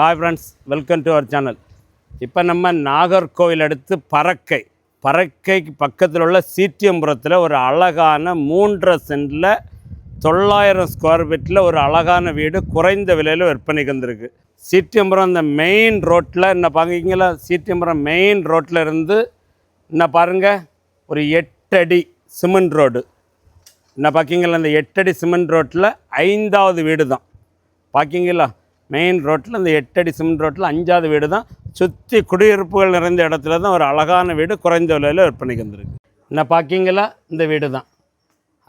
Hi friends welcome to our channel இப்போ நம்ம நாகர்கோவில் அடுத்து பறக்கை. பறக்கைக்கு பக்கத்தில் உள்ள சீட்டியம்புரத்தில் ஒரு அழகான மூன்றரை சென்டில் தொள்ளாயிரம் ஸ்கொயர் ஃபீட்டில் ஒரு அழகான வீடு குறைந்த விலையில் விற்பனைக்கு வந்திருக்கு. சீட்டியம்புரம் இந்த மெயின் ரோட்டில் என்ன பார்க்குறீங்களா சீட்டியம்புரம் மெயின் ரோட்டில் இருந்து என்ன பாருங்கள் ஒரு எட்டடி சிமெண்ட் ரோடு என்ன பார்க்கிங்களா இந்த எட்டடி சிமெண்ட் ரோட்டில் ஐந்தாவது வீடு தான் பார்க்கிங்களா மெயின் ரோட்டில் இந்த எட்டடி சிமெண்ட் ரோட்டில் அஞ்சாவது வீடு தான் சுற்றி குடியிருப்புகள் நிறைந்த இடத்துல தான் ஒரு அழகான வீடு குறைந்த விலையில் விற்பனைக்கு வந்திருக்கு. என்ன பார்க்கிங்களா இந்த வீடு தான்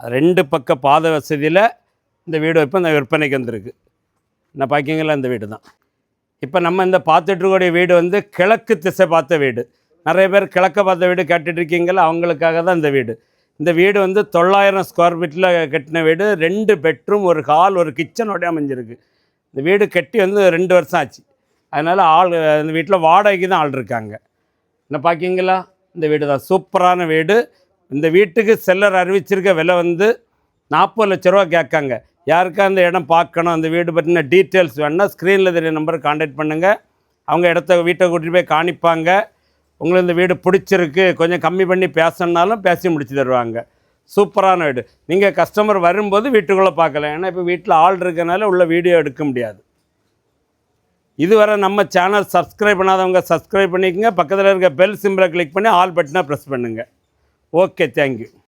ரெண்டு பக்க பாத வசதியில் இந்த வீடு இப்போ இந்த விற்பனைக்கு வந்திருக்கு. என்ன பார்க்கிங்களா இந்த வீடு தான் இப்போ நம்ம இந்த பார்த்துட்ருக்கூடிய வீடு வந்து கிழக்கு திசை பார்த்த வீடு. நிறைய பேர் கிழக்க பார்த்த வீடு கேட்டுட்ருக்கீங்களா அவங்களுக்காக தான் இந்த வீடு. இந்த வீடு வந்து தொள்ளாயிரம் ஸ்கொயர் ஃபீட்டில் கட்டின வீடு. ரெண்டு பெட்ரூம் ஒரு ஹால் ஒரு கிச்சனோட அமைஞ்சிருக்கு. இந்த வீடு கட்டி வந்து ரெண்டு வருஷம் ஆச்சு. அதனால் ஆள் இந்த வீட்டில் வாடகைக்கு தான் ஆள் இருக்காங்க. என்ன பார்க்கிங்களா இந்த வீடு தான். சூப்பரான வீடு. இந்த வீட்டுக்கு செல்லர் அறிவிச்சிருக்க விலை வந்து நாற்பது லட்ச ரூபா கேட்காங்க. யாருக்கா அந்த இடம் பார்க்கணும்? அந்த வீடு பற்றின டீட்டெயில்ஸ் வேணுன்னா ஸ்க்ரீனில் தெரிய நம்பருக்கு காண்டாக்ட் பண்ணுங்கள் அவங்க இடத்த வீட்டை கூட்டிகிட்டு போய் காணிப்பாங்க. உங்களுக்கு இந்த வீடு பிடிச்சிருக்கு. கொஞ்சம் கம்மி பண்ணி பேசணுன்னாலும் பேசி முடிச்சு தருவாங்க. சூப்பரான வீடு. நீங்கள் கஸ்டமர் வரும்போது வீட்டுக்குள்ளே பார்க்கலாம் ஏன்னா இப்போ வீட்டில் ஆள் இருக்கனால உள்ள வீடியோ எடுக்க முடியாது. இதுவரை நம்ம சேனல் சப்ஸ்கிரைப் பண்ணாதவங்க சப்ஸ்கிரைப் பண்ணிக்கோங்க. பக்கத்தில் இருக்க பெல் சிம்பிளை கிளிக் பண்ணி ஆல் பட்டனை ப்ரெஸ் பண்ணுங்கள் ஓகே தேங்க்யூ